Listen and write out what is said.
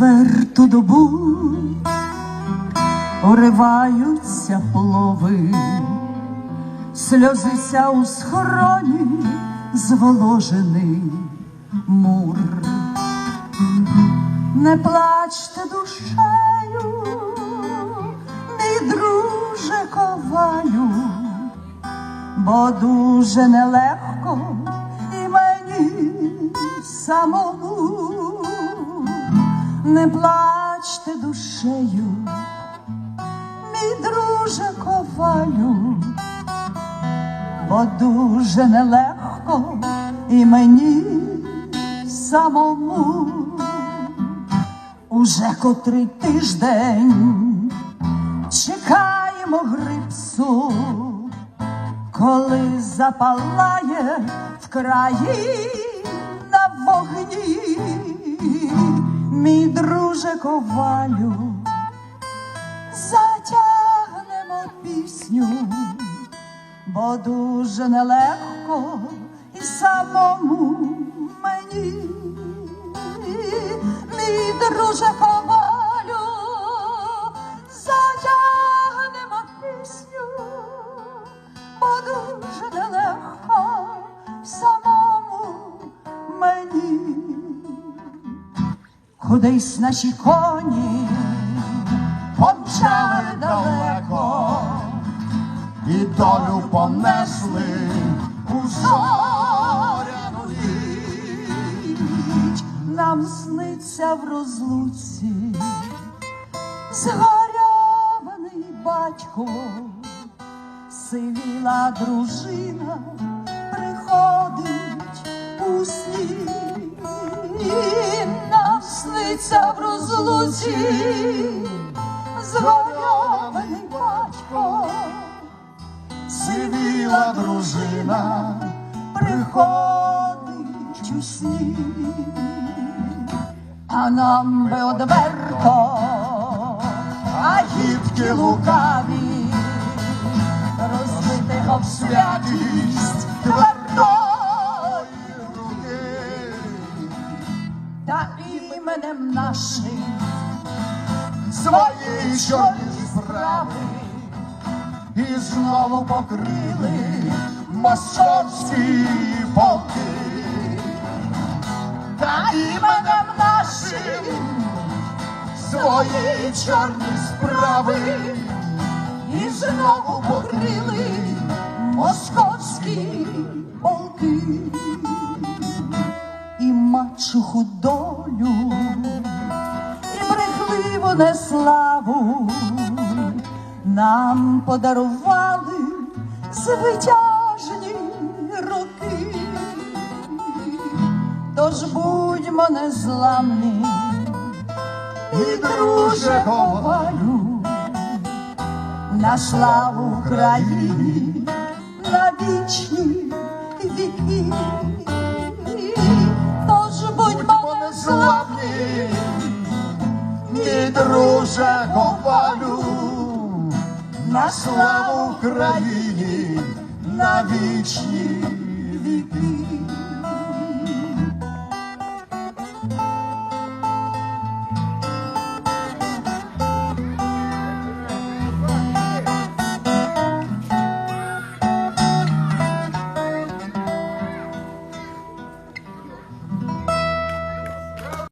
четверту добу уриваються плови, сльозися у схороні зволожений мур. Не плачте душею, мій друже ковалю, бо дуже нелегко і мені самому. Не плачте душею, мій друже ковалю, бо дуже нелегко і мені самому. Уже котрий тиждень чекаємо грипсу, коли запалає в краї на вогні, мій друже ковалю, затягнемо пісню, бо дуже нелегко і самому мені, мій друже ковалю, затягнемо пісню, бо дуже нелегко самому мені. Кудись наші коні помчали далеко, і долю понесли у зоряну ніч. Нам сниться в розлуці згорьований батько, сивіла дружина приходить у сні. Сниться в розлуці згорьований батько, сивіла дружина, приходить у сні, а нам би одверто, а гідки лукаві, розбити об святість нашим свої чорні справи, і знову покрили московські полки, та іменем нашим свої чорні справи, і знову покрили московські полки. І мачуху долю, брехливу неславу нам подарували звитяжні роки. Тож будьмо незламні, і друже ковалю, на славу Україні, на вічні віки. на славу Україні, на вічні віки.